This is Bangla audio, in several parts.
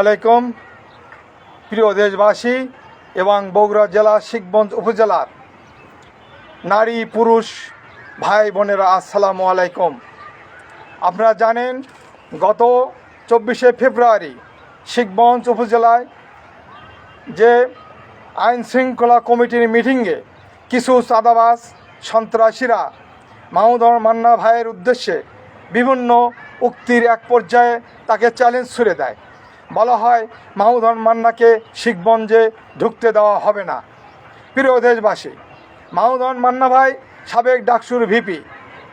আলাইকুম, প্রিয় দেশবাসী এবং বগুড়া জেলা শিখগঞ্জ উপজেলার নারী, পুরুষ, ভাই বোনেরা আসসালামু আলাইকুম। আপনারা জানেন, গত চব্বিশে ফেব্রুয়ারি শিখগঞ্জ উপজেলায় যে আইন শৃঙ্খলা কমিটির মিটিংয়ে কিছু চাঁদাবাজ, সন্ত্রাসীরা মাহমুদর মান্না ভাইয়ের উদ্দেশ্যে বিভিন্ন উক্তির এক পর্যায়ে তাকে চ্যালেঞ্জ ছুড়ে দেয়। বলা হয় মাহমুদর মান্নাকে শিখগঞ্জে ঢুকতে দেওয়া হবে না। প্রিয় দেশবাসী মাহমুদর মান্না ভাই, সাবেক ডাকসুর ভিপি,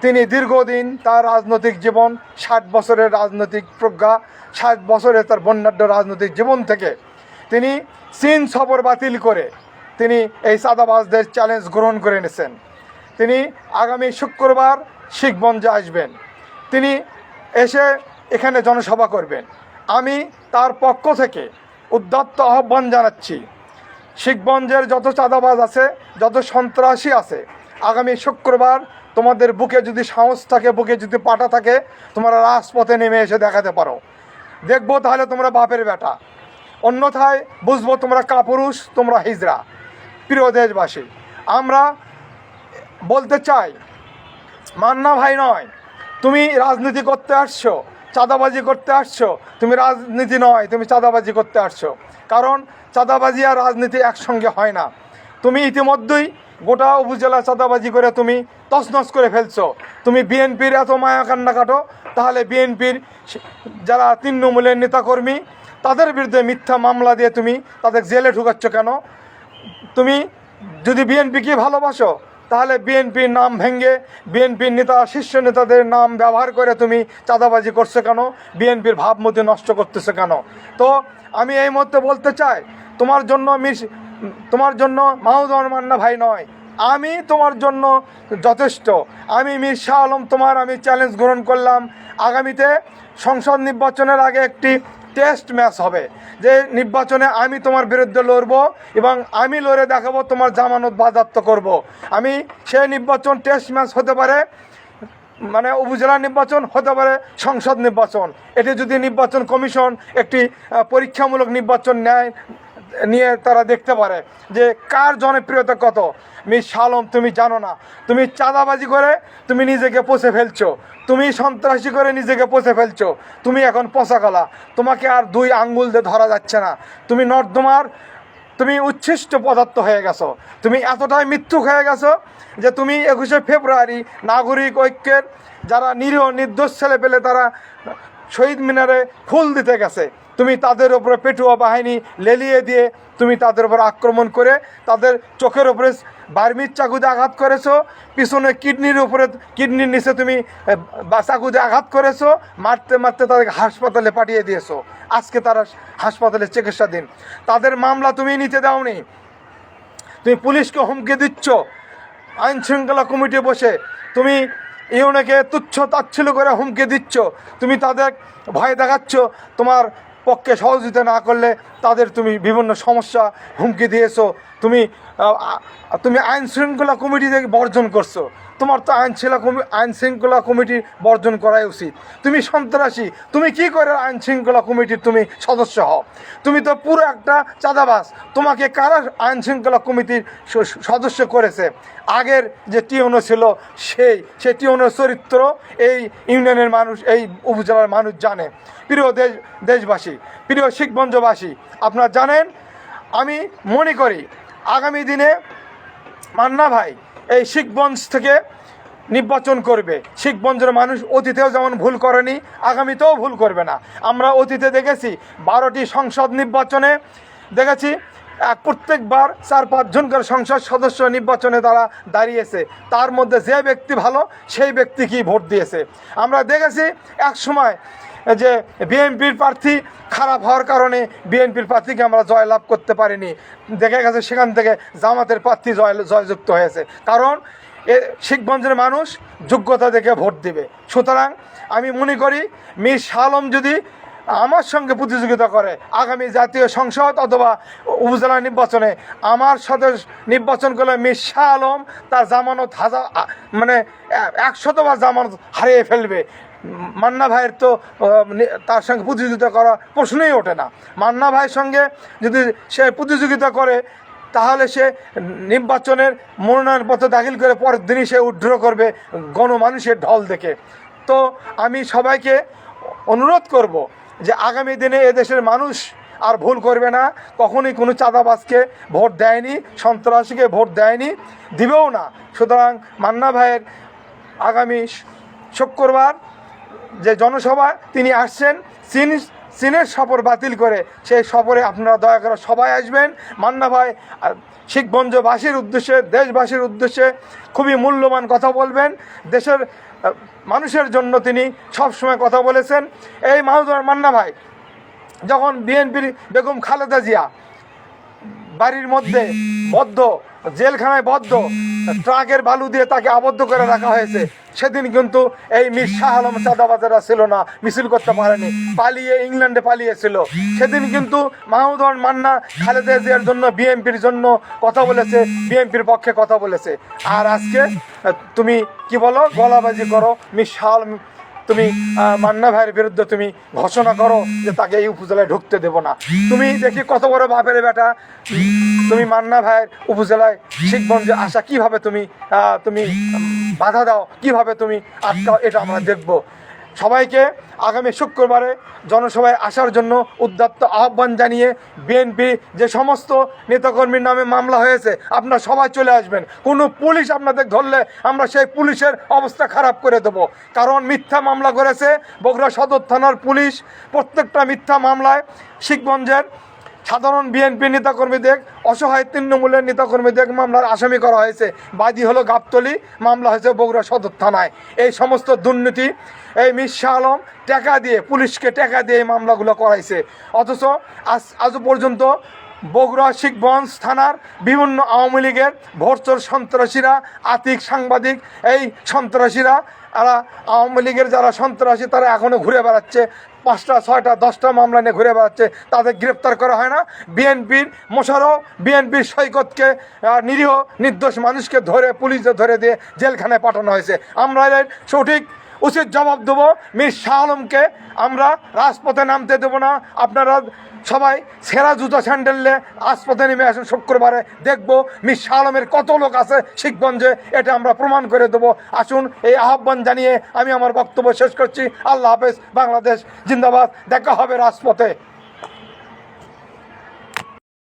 তিনি দীর্ঘদিন তার রাজনৈতিক জীবন, ষাট বছরের রাজনৈতিক প্রজ্ঞা, ষাট বছরের তার বন্যাঢ্য রাজনৈতিক জীবন থেকে তিনি চীন সফর বাতিল করে তিনি এই চাঁদাবাজদের চ্যালেঞ্জ গ্রহণ করে নিয়েছেন তিনি আগামী শুক্রবার শিখগঞ্জে আসবেন। তিনি এসে এখানে জনসভা করবেন। আমি তার পক্ষ থেকে উদ্যত্ত আহ্বান জানাচ্ছি। শিখগঞ্জের যত চাঁদাবাজ আছে, যত সন্ত্রাসী আছে, আগামী শুক্রবার তোমাদের বুকে যদি সাহস থাকে, বুকে যদি পাটা থাকে, তোমরা রাজপথে নেমে এসে দেখাতে পারো। দেখব তাহলে তোমরা বাপের বেটা। অন্যথায় বুঝব তোমরা কাপুরুষ, তোমরা হিজড়া। প্রিয় দেশবাসী, আমরা বলতে চাই, মান্না ভাই নয়, তুমি রাজনীতি করতে আসছো চাঁদাবাজি করতে আসছো? তুমি রাজনীতি নয়, তুমি চাঁদাবাজি করতে আসছো। কারণ চাঁদাবাজি আর রাজনীতি একসঙ্গে হয় না। তুমি ইতিমধ্যেই গোটা উপজেলা চাঁদাবাজি করে তুমি তছনছ করে ফেলছো। তুমি বিএনপির এত মায়া কান্না কাটো, তাহলে বিএনপির যারা তৃণমূলের নেতাকর্মী, তাদের বিরুদ্ধে মিথ্যা মামলা দিয়ে তুমি তাদের জেলে ঢুকাচ্ছ কেন? তুমি যদি বিএনপিকে ভালোবাসো তাহলে বিএনপির নাম ভেঙে বিএনপির নেতা, শীর্ষ নেতাদের নাম ব্যবহার করে তুমি চাঁদাবাজি করছ কেন? বিএনপির ভাবমূর্তি নষ্ট করতেছো কেন? তো আমি এই মুহূর্তে বলতে চাই, তোমার জন্য মিস, তোমার জন্য মাহুদর মান্না ভাই নয়, আমি তোমার জন্য যথেষ্ট। আমি মীর শাহ আলম তোমার, আমি চ্যালেঞ্জ গ্রহণ করলাম। আগামীতে সংসদ নির্বাচনের আগে একটি টেস্ট ম্যাচ হবে যে নির্বাচনে আমি তোমার বিরুদ্ধে লড়ব এবং আমি লড়ে দেখাবো তোমার জামানত বাজাপ্ত করব। আমি সেই নির্বাচন টেস্ট ম্যাচ হতে পারে মানে উপজেলা নির্বাচন, হতে পারে সংসদ নির্বাচন এটি যদি নির্বাচন কমিশন একটি পরীক্ষামূলক নির্বাচন নেয় নিয়ে তারা দেখতে পারে যে কার জনপ্রিয়তা কত। মিস শালম, তুমি জানো না। তুমি চাঁদাবাজি করে তুমি নিজেকে পচে ফেলছো। তুমি সন্ত্রাসী করে নিজেকে পচে ফেলছো। তুমি এখন পচাকলা তোমাকে আর দুই আঙ্গুল দিয়ে ধরা যাচ্ছে না। তুমি নর্দমার, তুমি উচ্ছিষ্ট পদার্থ হয়ে গেছো। তুমি এতটাই মৃত্যু হয়ে গেছো যে তুমি একুশে ফেব্রুয়ারি নাগরিক ঐক্যের যারা নিরীহ, নির্দোষ ছেলে পেলে তারা শহীদ মিনারে ফুল দিতে গেছে। তুমি তাদের উপরে পেটুয়া বাহিনী লেলিয়ে দিয়ে তুমি তাদের উপর আক্রমণ করে তাদের চোখের উপরে বার্মির চাকুতে আঘাত করেছ, পিছনে কিডনির উপরে কিডনির নিচে তুমি চাকুতে আঘাত করেছ, মারতে মারতে তাদেরকে হাসপাতালে পাঠিয়ে দিয়েছ। আজকে তারা হাসপাতালে চিকিৎসাধীন। তাদের মামলা তুমি নিতে দাওনি। তুমি পুলিশকে হুমকি দিচ্ছ। আইন শৃঙ্খলা কমিটি বসে তুমি ইউনেকে তুচ্ছ, তাচ্ছিল্য করে হুমকি দিচ্ছ। তুমি তাদের ভয় দেখাচ্ছ। তোমার পক্ষে সহযোগিতা না করলে তাদের তুমি বিভিন্ন সমস্যা হুমকি দিয়েছ, তুমি তুমি আইন শৃঙ্খলা কমিটি থেকে বর্জন করছ। তোমার তো আইন শৃঙ্খলা কমি, আইন শৃঙ্খলা কমিটি বর্জন করাই উচিত। তুমি সন্ত্রাসী, তুমি কি করে আইন শৃঙ্খলা কমিটির তুমি সদস্য হও? তুমি তো পুরো একটা চাঁদাবাস তোমাকে কারা আইন শৃঙ্খলা কমিটির সদস্য করেছে? আগের যে টিউনো ছিল, সেই সেই টিউনোর চরিত্র এই ইউনিয়নের মানুষ, এই উপজেলার মানুষ জানে। প্রিয় দেশ, দেশবাসী, প্রিয় শিখগঞ্জবাসী আপনারা জানেন, আমি মনে করি আগামী দিনে মান্না ভাই এই শিখগঞ্জ থেকে নির্বাচন করবে। শিখগঞ্জের মানুষ অতীতেও যেমন ভুল করেনি, আগামীতেও ভুল করবে না। আমরা অতীতে দেখেছি বারোটি সংসদ নির্বাচনে দেখেছি এক প্রত্যেকবার চার পাঁচজন করে সংসদ সদস্য নির্বাচনে তারা দাঁড়িয়েছে। তার মধ্যে যে ব্যক্তি ভালো, সেই ব্যক্তিকেই ভোট দিয়েছে? আমরা দেখেছি এক সময় যে বিএনপির প্রার্থী খারাপ হওয়ার কারণে বিএনপির প্রার্থীকে আমরা জয়লাভ করতে পারিনি। দেখা গেছে সেখান থেকে জামাতের প্রার্থী জয় জয়যুক্ত হয়েছে। কারণ এ শিখগঞ্জের মানুষ যোগ্যতা দেখে ভোট দেবে। সুতরাং আমি মনে করি মীর শালম যদি আমার সঙ্গে প্রতিযোগিতা করে আগামী জাতীয় সংসদ অথবা উপজেলা নির্বাচনে আমার সাথে নির্বাচন করলে মীর শাহ আলম তার জামানত হাজার মানে একশতবার জামানত হারিয়ে ফেলবে। মান্না ভাইয়ের তো তার সঙ্গে প্রতিযোগিতা করা প্রশ্নই ওঠে না। মান্না ভাইয়ের সঙ্গে যদি সে প্রতিযোগিতা করে, তাহলে সে নির্বাচনের মনোনয়নপত্র দাখিল করে পরের দিনই সে উড্র করবে গণমানুষের ঢল দেখে। তো আমি সবাইকে অনুরোধ করব যে আগামী দিনে এদেশের মানুষ আর ভুল করবে না। কখনই কোনো চাঁদাবাজকে ভোট দেয়নি, সন্ত্রাসীকে ভোট দেয়নি, দিবেও না। সুতরাং মান্না ভাইয়ের আগামী শুক্রবার যে জনসভা তিনি আসছেন চীন চীনের সফর বাতিল করে সেই সফরে আপনারা দয়া করে সবাই আসবেন। মান্না ভাই শিখগঞ্জবাসীর উদ্দেশ্যে, দেশবাসীর উদ্দেশ্যে খুবই মূল্যবান কথা বলবেন। দেশের মানুষের জন্য তিনি সবসময় কথা বলেছেন। এই মাহুদুর মান্না ভাই, যখন বিএনপির বেগম খালেদা জিয়া বাড়ির মধ্যে বদ্ধ, জেলখানায় বদ্ধ, ট্রাকের বালু দিয়ে তাকে আবদ্ধ করে রাখা হয়েছে। সেদিন কিন্তু এই মির শাহ আলম চাঁদাবাজারা ছিল না, মিছিল করতে পারেনি, পালিয়ে ইংল্যান্ডে পালিয়েছিল। সেদিন কিন্তু মাহমুদন মান্না, খালেদা জিয়ার জন্য বিএনপির জন্য কথা বলেছে, বিএনপির পক্ষে কথা বলেছে। আর আজকে, তুমি কি বলো, গলাবাজি করো, মির শাহ আলম তুমি মান্না ভাইয়ের বিরুদ্ধে তুমি ঘোষণা করো যে তাকে এই উপজেলায় ঢুকতে দেবো না। তুমি দেখি কত বড় বাপের বেটা। তুমি মান্না ভাইয়ের উপজেলায় শিখবোন যে আশা কীভাবে তুমি তুমি বাধা দাও, কীভাবে তুমি আটকাও, এটা আমরা দেখব। সবাইকে আগামী শুক্রবারে জনসভায় আসার জন্য উদ্যত্ত আহ্বান জানিয়ে বিএনপি যে সমস্ত নেতাকর্মীর নামে মামলা হয়েছে, আপনার সবাই চলে আসবেন। কোনো পুলিশ আপনাদের ধরলে আমরা সেই পুলিশের অবস্থা খারাপ করে দেব। কারণ মিথ্যা মামলা করেছে বগুড়া সদর থানার পুলিশ। প্রত্যেকটা মিথ্যা মামলায় শিখগঞ্জের সাধারণ বিএনপি নেতাকর্মীদের অসহায় তৃণমূলের নেতাকর্মীদের মামলার আসামি করা হয়েছে। বাদী হলো গাবতলি, মামলা হয়েছে বগুড়া সদর থানায়। এই সমস্ত দুর্নীতি এই মির্শা আলম টাকা দিয়ে, পুলিশকে টাকা দিয়ে এই মামলাগুলো করাইছে। অথচ আজ আজও পর্যন্ত বগুড়া শিখগঞ্জ থানার বিভিন্ন আওয়ামী লীগের ভোটচোর সন্ত্রাসীরা, আতিক সাংবাদিক, এই সন্ত্রাসীরা, এরা আওয়ামী লীগের যারা সন্ত্রাসী, তারা এখনও ঘুরে বেড়াচ্ছে। পাঁচটা, ছয়টা, দশটা মামলা নিয়ে ঘুরে বেড়াচ্ছে। তাদের গ্রেপ্তার করা হয় না। বিএনপির মোশারফ বিএনপির সৈকতকে নিরীহ, নির্দোষ মানুষকে ধরে পুলিশে ধরে দিয়ে জেলখানায় পাঠানো হয়েছে। আমরা সঠিক উচিত জবাব দেবো। মির শাহ আলমকে আমরা রাজপথে নামতে দেবো না। আপনারা সবাই সেরা জুতো নিয়ে রাজপথে নেমে আসেন শুক্রবারে। দেখব মির শাহ আলমের কত লোক আছে শিখগঞ্জে, এটা আমরা প্রমাণ করে দেবো। আসুন, এই আহ্বান জানিয়ে আমি আমার বক্তব্য শেষ করছি। আল্লাহ হাফেজ, বাংলাদেশ জিন্দাবাদ। দেখা হবে রাজপথে।